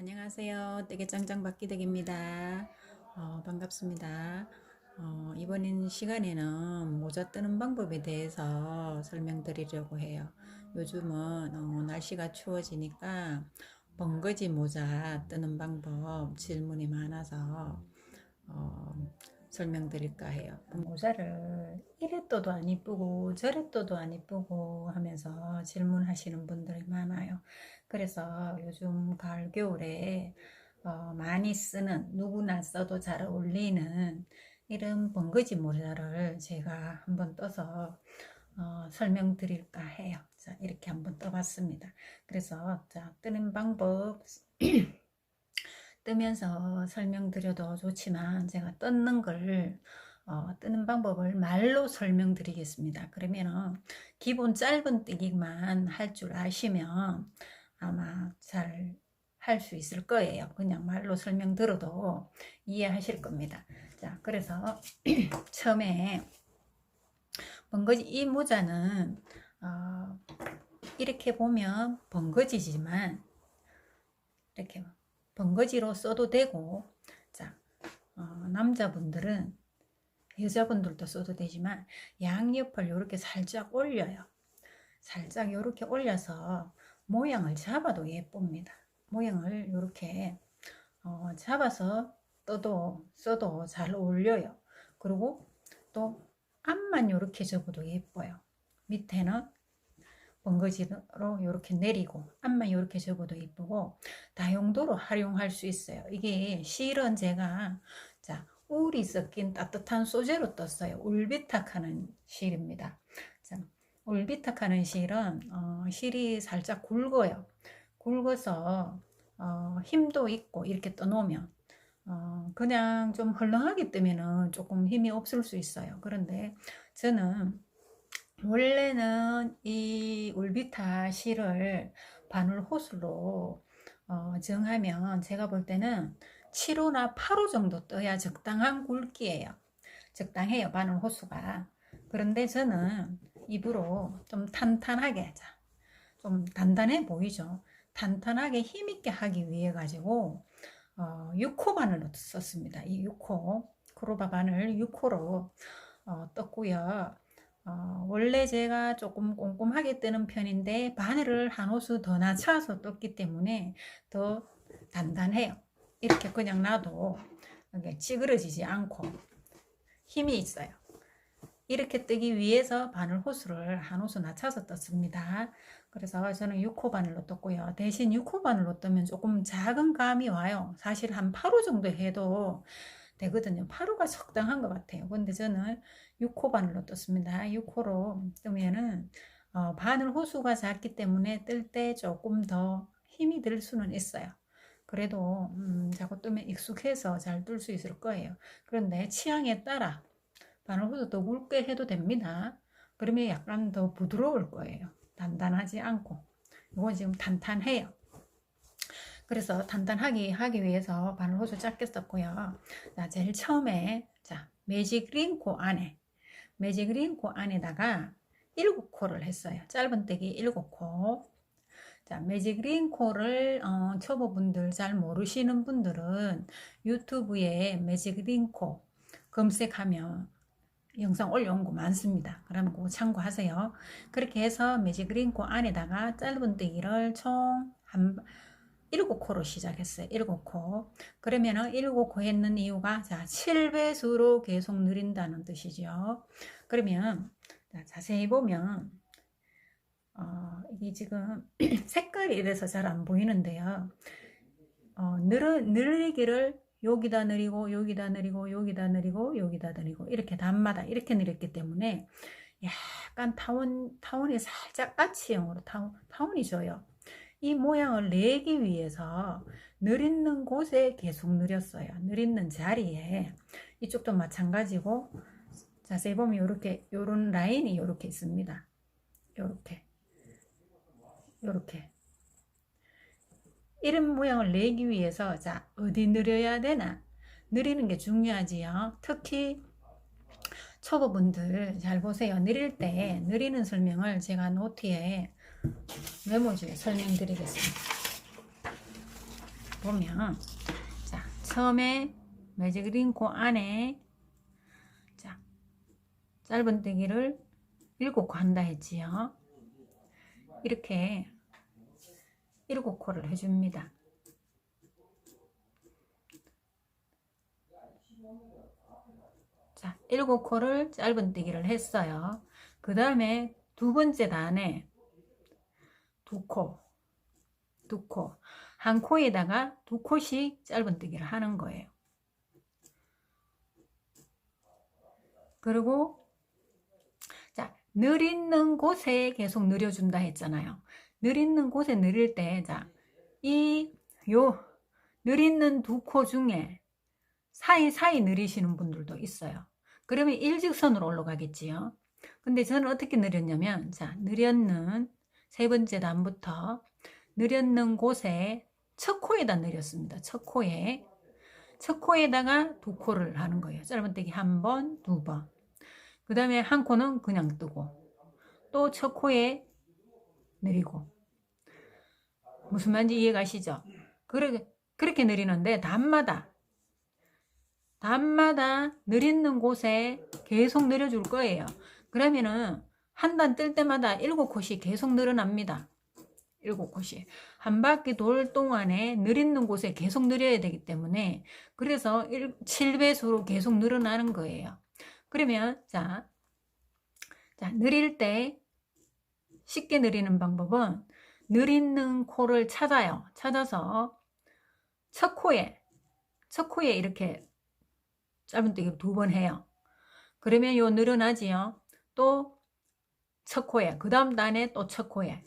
안녕하세요. 떼게 짱짱 박기댁입니다. 어, 반갑습니다. 어, 이번 시간에는 모자 뜨는 방법에 대해서 설명드리려고 해요. 요즘은 어, 날씨가 추워지니까 번거지 모자 뜨는 방법 질문이 많아서 어, 설명드릴까 해요. 모자를 이래 떠도 안 이쁘고 저래 떠도 안 이쁘고 하면서 질문하시는 분들이 많아요. 그래서 요즘 가을 겨울에 어, 많이 쓰는 누구나 써도 잘 어울리는 이런 번거지 모자를 제가 한번 떠서 어, 설명드릴까 해요. 자, 이렇게 한번 떠봤습니다. 그래서 자, 뜨는 방법 뜨면서 설명드려도 좋지만 제가 뜯는 걸 어, 뜨는 방법을 말로 설명드리겠습니다. 그러면은 기본 짧은 뜨기만 할 줄 아시면 아마 잘 할 수 있을 거예요. 그냥 말로 설명 들어도 이해하실 겁니다. 자, 그래서 처음에 번거지 이 모자는 어, 이렇게 보면 번거지지만 이렇게 번거지로 써도 되고 자 어, 남자분들은 여자분들도 써도 되지만 양옆을 이렇게 살짝 올려요. 살짝 이렇게 올려서 모양을 잡아도 예쁩니다. 모양을 이렇게 어, 잡아서 떠도 써도 잘 어울려요. 그리고 또 앞만 이렇게 접어도 예뻐요. 밑에는 번거지로 이렇게 내리고 앞만 이렇게 접어도 예쁘고 다용도로 활용할 수 있어요. 이게 실은 제가 자 울이 섞인 따뜻한 소재로 떴어요. 울비탁하는 실입니다. 자, 울비탁하는 실은 어, 실이 살짝 굵어요. 굵어서 어, 힘도 있고 이렇게 떠놓으면 어, 그냥 좀 헐렁하게 뜨면은 조금 힘이 없을 수 있어요. 그런데 저는 원래는 이 울비타 실을 바늘 호수로 어, 정하면 제가 볼 때는 7호나 8호 정도 떠야 적당한 굵기예요. 적당해요, 바늘 호수가. 그런데 저는 입으로 좀 탄탄하게, 자, 좀 단단해 보이죠? 탄탄하게 힘있게 하기 위해 가지고 어, 6호 바늘로 썼습니다. 이 6호, 크로바 바늘 6호로 어, 떴고요. 어, 원래 제가 조금 꼼꼼하게 뜨는 편인데 바늘을 한 호수 더 낮춰서 떴기 때문에 더 단단해요. 이렇게 그냥 놔도 이게 찌그러지지 않고 힘이 있어요. 이렇게 뜨기 위해서 바늘 호수를 한 호수 낮춰서 떴습니다. 그래서 저는 6호 바늘로 떴고요. 대신 6호 바늘로 뜨면 조금 작은 감이 와요. 사실 한 8호 정도 해도 되거든요. 8호가 적당한 것 같아요. 근데 저는 6호 바늘로 떴습니다. 6호로 뜨면은 어, 바늘 호수가 작기 때문에 뜰 때 조금 더 힘이 들 수는 있어요. 그래도 음, 자꾸 뜨면 익숙해서 잘 뜰 수 있을 거예요. 그런데 취향에 따라 바늘 호수 더 굵게 해도 됩니다. 그러면 약간 더 부드러울 거예요. 단단하지 않고. 이건 지금 탄탄해요. 그래서 단단하게 하기 위해서 바늘 호수 짧게 썼고요. 자, 제일 처음에 자 매직 링코 안에 매직 링코 안에다가 7코를 했어요. 짧은 떼기 7코. 자, 매직 링코를 어, 초보분들 잘 모르시는 분들은 유튜브에 매직 링코 검색하면 영상 올려온 거 많습니다. 그러면 그거 참고하세요. 그렇게 해서 매직 링코 안에다가 짧은 떼기를 총한 7코로 시작했어요. 7코. 그러면은 7코 했는 이유가 자, 7배수로 계속 느린다는 뜻이죠. 그러면 자, 자세히 보면 어, 이게 지금 색깔이 이래서 잘 안 보이는데요. 어, 늘, 늘리기를 여기다 느리고 여기다 느리고 여기다 느리고 여기다 느리고 이렇게 단마다 이렇게 느렸기 때문에 약간 타원 타원이 살짝 아치형으로 타원, 타원이 져요. 이 모양을 내기 위해서 느리는 곳에 계속 느렸어요. 느리는 자리에 이쪽도 마찬가지고 자세히 보면 이렇게 요런 라인이 이렇게 있습니다. 이렇게 이렇게 이런 모양을 내기 위해서 자 어디 느려야 되나 느리는 게 중요하지요. 특히 초보분들 잘 보세요. 느릴 때 느리는 설명을 제가 노트에 메모지에 설명드리겠습니다. 보면 자 처음에 매직린 코 안에 자 짧은뜨기를 일곱 코 한다 했지요. 이렇게 일곱 코를 해줍니다. 자, 일곱 코를 짧은뜨기를 했어요. 그 다음에 두 번째 단에 두 코, 두 코, 한 코에다가 두 코씩 짧은뜨기를 하는 거예요. 그리고 자, 늘 있는 곳에 계속 늘려준다 했잖아요. 늘 있는 곳에 늘릴 때, 자, 이, 요, 늘 있는 두 코 중에 사이사이 늘리시는 분들도 있어요. 그러면 일직선으로 올라가겠지요. 근데 저는 어떻게 늘렸냐면, 자, 늘였는 세 번째 단부터 늘였는 곳에 첫 코에다 늘렸습니다. 첫 코에. 첫 코에다가 두 코를 하는 거예요. 짧은뜨기 한 번, 두 번. 그 다음에 한 코는 그냥 뜨고, 또 첫 코에 느리고. 무슨 말인지 이해가시죠? 그렇게, 그렇게 느리는데, 단마다, 단마다 느리는 곳에 계속 늘려줄 거예요. 그러면은, 한 단 뜰 때마다 일곱 콧이 계속 늘어납니다. 일곱 콧이. 한 바퀴 돌 동안에 느리는 곳에 계속 늘려야 되기 때문에, 그래서 7배수로 계속 늘어나는 거예요. 그러면, 자, 자, 느릴 때, 쉽게 느리는 방법은, 느리는 코를 찾아요. 찾아서, 첫 코에, 첫 코에 이렇게 짧은 뜨기 두번 해요. 그러면 요 늘어나지요. 또, 첫 코에, 그 다음 단에 또첫 코에,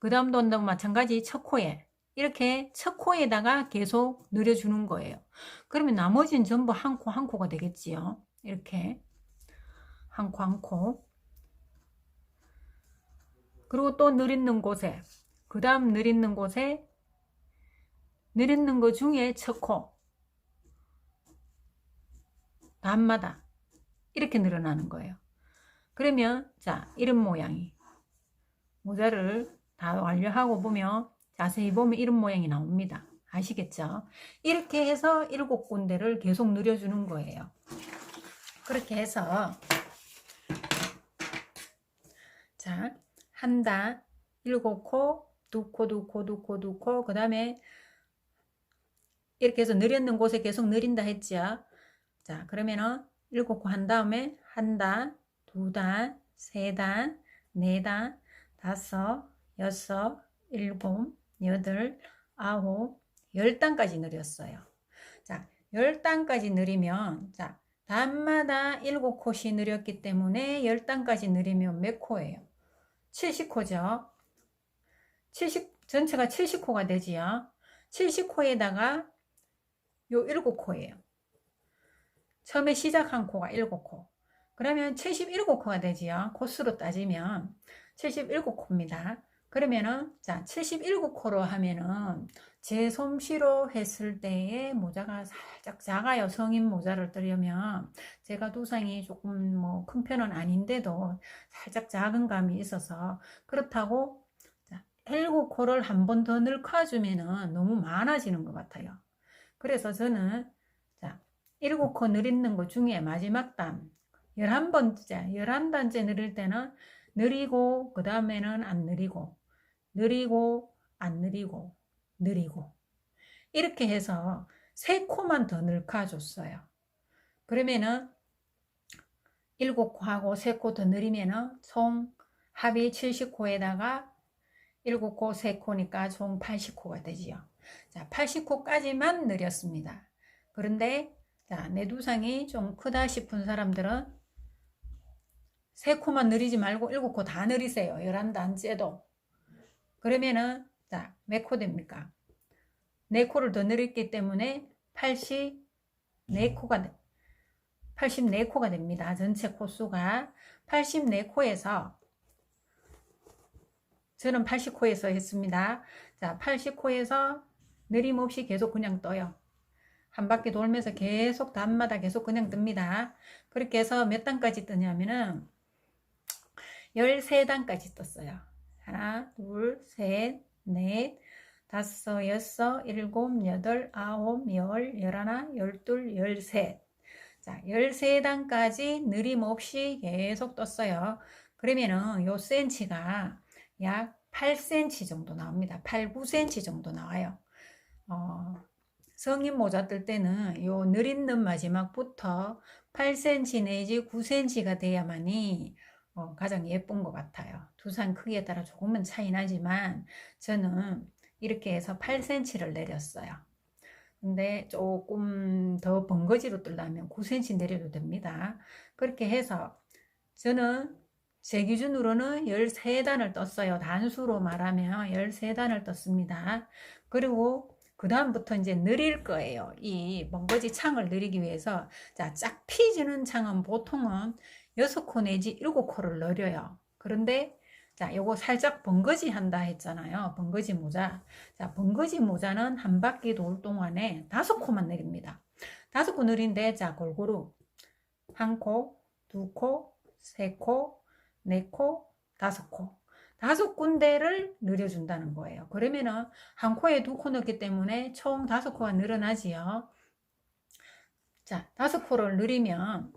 그 다음 단도 마찬가지 첫 코에, 이렇게 첫 코에다가 계속 늘려주는 거예요. 그러면 나머지는 전부 한 코, 한 코가 되겠지요. 이렇게. 한 코, 한 코. 그리고 또 느리는 곳에, 그 다음 느리는 곳에, 느리는 것 중에 첫 코. 단마다. 이렇게 늘어나는 거예요. 그러면, 자, 이런 모양이. 모자를 다 완료하고 보면, 자세히 보면 이런 모양이 나옵니다. 아시겠죠? 이렇게 해서 일곱 군데를 계속 늘려주는 거예요. 그렇게 해서, 자, 한다, 일곱 코, 두 코, 두 코, 두 코, 두 코, 그 다음에 이렇게 해서 느렸는 곳에 계속 느린다 했죠. 자, 그러면은 일곱 코 한 다음에 한 단, 두 단, 세 단, 네 단, 다섯, 여섯, 일곱, 여덟, 아홉, 열 단까지 늘렸어요. 자, 열 단까지 늘리면, 자, 단마다 일곱 콧이 늘렸기 때문에 열 단까지 늘리면 몇 코예요? 70코죠. 70, 전체가 70코가 되지요. 70코에다가 요 7코예요. 처음에 시작한 코가 7코. 그러면 77코가 되지요. 코수로 따지면 77코입니다. 그러면은 자 77코로 하면은 제 솜씨로 했을 때의 모자가 살짝 작아요. 성인 모자를 뜨려면 제가 두상이 조금 뭐 큰 편은 아닌데도 살짝 작은 감이 있어서 그렇다고 자, 7코를 한 번더 늘어주면은 너무 많아지는 것 같아요. 그래서 저는 자 7코 늘리는 것 중에 마지막 단 11번째 11단째 늘릴 때는 느리고 그 다음에는 안 느리고 느리고 안 느리고 느리고 이렇게 해서 세 코만 더 늘어줬어요. 그러면은 일곱 코하고 세 코 더 늘리면은 총 합이 70코에다가 일곱 코, 세 코니까 총 80코가 되지요. 자, 80코까지만 늘렸습니다. 그런데 자, 내 두상이 좀 크다 싶은 사람들은 세 코만 늘리지 말고 일곱 코 다 늘리세요. 11단째도. 그러면은 자, 몇 코 됩니까? 4코를 더 늘렸기 때문에 84코가 84코가 됩니다. 전체 코수가 84코에서 저는 80코에서 했습니다. 자, 80코에서 느림없이 계속 그냥 떠요. 한 바퀴 돌면서 계속 단마다 계속 그냥 뜹니다. 그렇게 해서 몇 단까지 뜨냐면은 13단까지 떴어요. 하나, 둘, 셋, 넷, 다섯, 여섯, 일곱, 여덟, 아홉, 열, 열하나, 열둘, 열셋. 자, 열세 단까지 느림없이 계속 떴어요. 그러면은 요 센치가 약 8cm 정도 나옵니다. 8, 9cm 정도 나와요. 어, 성인 모자 뜰 때는 요 느릿는 마지막부터 8cm 내지 9cm가 돼야만이 어, 가장 예쁜 것 같아요. 두산 크기에 따라 조금은 차이 나지만 저는 이렇게 해서 8cm를 내렸어요. 근데 조금 더 번거지로 뜰려면 9cm 내려도 됩니다. 그렇게 해서 저는 제 기준으로는 13단을 떴어요. 단수로 말하면 13단을 떴습니다. 그리고 그 다음부터 이제 느릴 거예요. 이 먼거지 창을 느리기 위해서 자, 짝 피지는 창은 보통은 6코 내지 7코를 늘려요. 그런데 자, 요거 살짝 번거지 한다 했잖아요. 번거지 모자. 자, 번거지 모자는 한 바퀴 돌 동안에 다섯 코만 내립니다. 다섯 코 느린데 자, 골고루 한 코, 두 코, 세 코, 네 코, 다섯 코. 다섯 군데를 늘려준다는 거예요. 그러면은 한 코에 두 코 넣기 때문에 총 다섯 코가 늘어나지요. 자, 다섯 코를 늘리면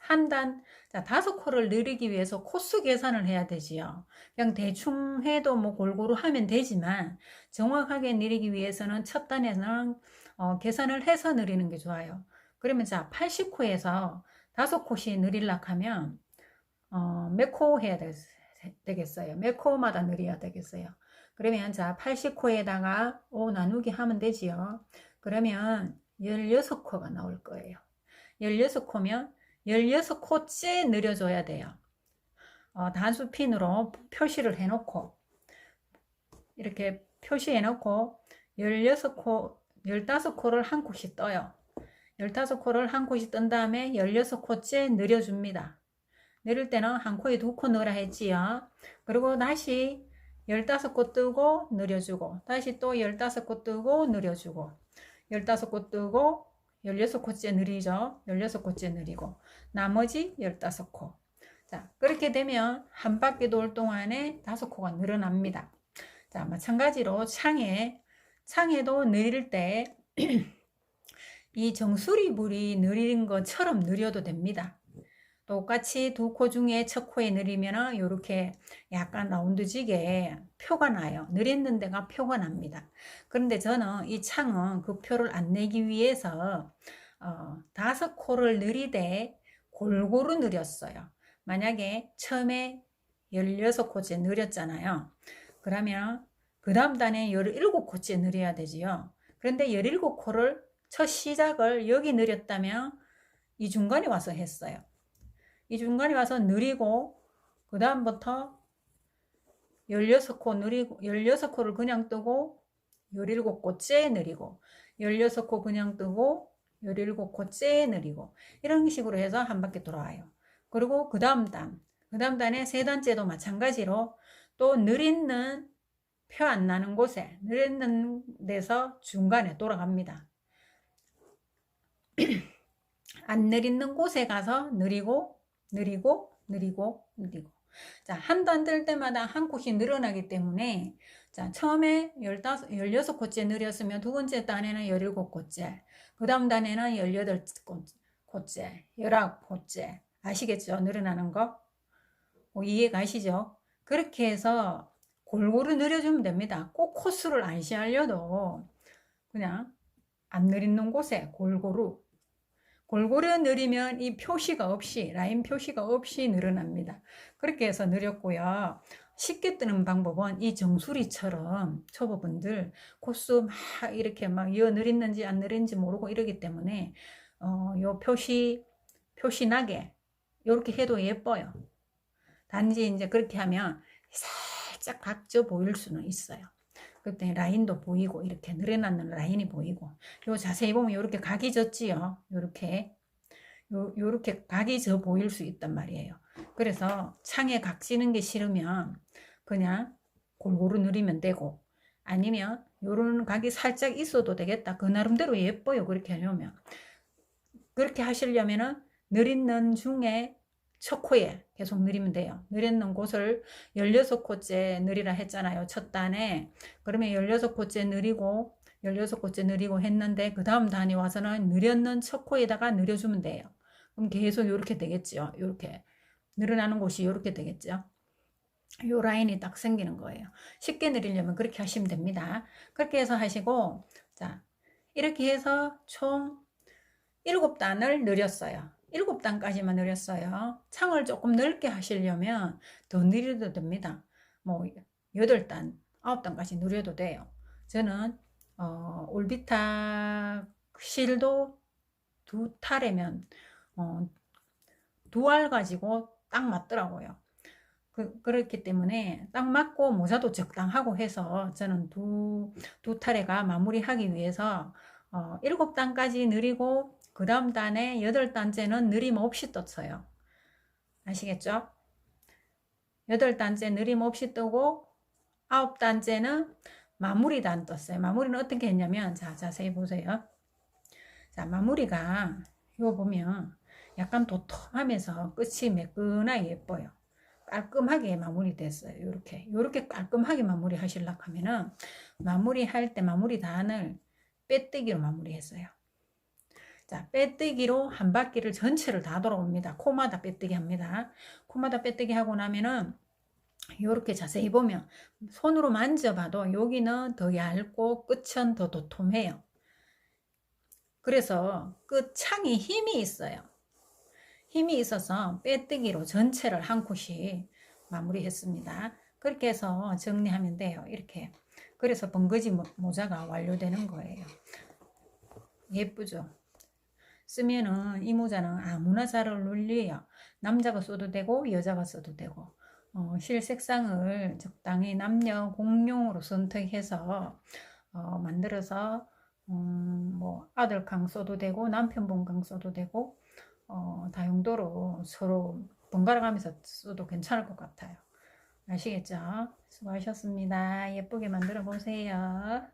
한 단, 자, 다섯 코를 늘리기 위해서 코수 계산을 해야 되지요. 그냥 대충 해도 뭐 골고루 하면 되지만 정확하게 늘리기 위해서는 첫 단에는 어, 계산을 해서 늘리는 게 좋아요. 그러면 자, 80코에서 다섯 코씩 늘리려고 하면 어, 몇 코 해야 되겠어요? 몇 코마다 늘려야 되겠어요? 그러면 자, 80코에다가 5 나누기 하면 되지요. 그러면 16코가 나올 거예요. 16코면 16코째 늘려줘야 돼요. 어, 단수 핀으로 표시를 해놓고 이렇게 표시해놓고 16코, 15코를 한 코씩 떠요. 15코를 한 코씩 뜬 다음에 16코째 늘려줍니다. 내릴 때는 한 코에 두 코 넣으라 했지요. 그리고 다시 15코 뜨고 늘려주고 다시 또 15코 뜨고 늘려주고 15코 뜨고 16코째 느리죠. 16코째 느리고 나머지 15코 자 그렇게 되면 한 바퀴 돌 동안에 5코가 늘어납니다. 자 마찬가지로 창에 창에도 느릴 때 이 정수리불이 느린 것처럼 느려도 됩니다. 똑같이 두 코 중에 첫 코에 느리면 이렇게 약간 라운드지게 표가 나요. 느렸는 데가 표가 납니다. 그런데 저는 이 창은 그 표를 안 내기 위해서 어, 다섯 코를 느리되 골고루 느렸어요. 만약에 처음에 16코째 느렸잖아요. 그러면 그 다음 단에 17코째 느려야 되지요. 그런데 17코를 첫 시작을 여기 느렸다면 이 중간에 와서 했어요. 이 중간에 와서 느리고 그 다음부터 16코 느리고 16코를 그냥 뜨고 17코째 느리고 16코 그냥 뜨고 17코째 느리고 이런 식으로 해서 한 바퀴 돌아와요. 그리고 그 다음 단, 그 다음 단의 세 단째도 마찬가지로 또 느리는 표 안 나는 곳에 느리는 데서 중간에 돌아갑니다. 안 느리는 곳에 가서 느리고 느리고 느리고 느리고 자, 한 단 뜰 때마다 한 콧이 늘어나기 때문에 자, 처음에 15, 16코째 느렸으면 두 번째 단에는 17코째 그 다음 단에는 18코째 19코째 아시겠죠? 늘어나는 거 뭐 이해 가시죠? 그렇게 해서 골고루 늘려주면 됩니다. 꼭 코스를 안 시하려도 그냥 안 느리는 곳에 골고루 골고루 느리면 이 표시가 없이 라인 표시가 없이 늘어납니다. 그렇게 해서 느렸고요. 쉽게 뜨는 방법은 이 정수리처럼 초보분들 코스 막 이렇게 막 이어 느렸는지 안 느렸는지 모르고 이러기 때문에 어, 요 표시 표시 나게 이렇게 해도 예뻐요. 단지 이제 그렇게 하면 살짝 각져 보일 수는 있어요. 그때 라인도 보이고 이렇게 늘어나는 라인이 보이고 요 자세히 보면 이렇게 각이 졌지요. 요렇게 요, 요렇게 각이 져 보일 수 있단 말이에요. 그래서 창에 각 지는 게 싫으면 그냥 골고루 누리면 되고 아니면 요런 각이 살짝 있어도 되겠다. 그 나름대로 예뻐요. 그렇게 하려면. 그렇게 하시려면은 느린 는 중에 첫 코에 계속 늘리면 돼요. 늘렸는 곳을 16코째 늘리라 했잖아요. 첫 단에. 그러면 16코째 늘리고 16코째 늘리고 했는데 그 다음 단이 와서는 늘렸는 첫 코에다가 늘려주면 돼요. 그럼 계속 이렇게 되겠죠. 이렇게 늘어나는 곳이 이렇게 되겠죠. 요 라인이 딱 생기는 거예요. 쉽게 늘리려면 그렇게 하시면 됩니다. 그렇게 해서 하시고 자 이렇게 해서 총 7단을 늘렸어요. 7단까지만 늘렸어요. 창을 조금 넓게 하시려면 더 늘려도 됩니다. 뭐 8단, 9단까지 늘려도 돼요. 저는 어, 올비타 실도 두 탈이면 어, 두 알 가지고 딱 맞더라고요. 그, 그렇기 때문에 딱 맞고 모자도 적당하고 해서 저는 두, 두 타래가 마무리하기 위해서 어, 일곱 단까지 느리고 그 다음 단에 여덟 단째는 느림 없이 떴어요. 아시겠죠? 여덟 단째 느림 없이 뜨고 아홉 단째는 마무리 단 떴어요. 마무리는 어떻게 했냐면 자 자세히 보세요. 자 마무리가 이거 보면 약간 도톰하면서 끝이 매끈하게 예뻐요. 깔끔하게 마무리 됐어요. 이렇게 이렇게 깔끔하게 마무리 하시려고 하면은 마무리 할 때 마무리 단을 빼뜨기로 마무리했어요. 자, 빼뜨기로 한 바퀴를 전체를 다 돌아옵니다. 코마다 빼뜨기 합니다. 코마다 빼뜨기 하고 나면은 이렇게 자세히 보면 손으로 만져봐도 여기는 더 얇고 끝은 더 도톰해요. 그래서 끝 창이 힘이 있어요. 힘이 있어서 빼뜨기로 전체를 한 컷이 마무리했습니다. 그렇게 해서 정리하면 돼요. 이렇게. 그래서 번거지 모- 모자가 완료되는 거예요. 예쁘죠? 쓰면은 이 모자는 아무나 잘 어울려요. 남자가 써도 되고 여자가 써도 되고 어, 실 색상을 적당히 남녀 공용으로 선택해서 어, 만들어서 음, 뭐 아들 강 써도 되고 남편분 강 써도 되고 어, 다용도로 서로 번갈아 가면서 써도 괜찮을 것 같아요. 아시겠죠? 수고하셨습니다. 예쁘게 만들어 보세요.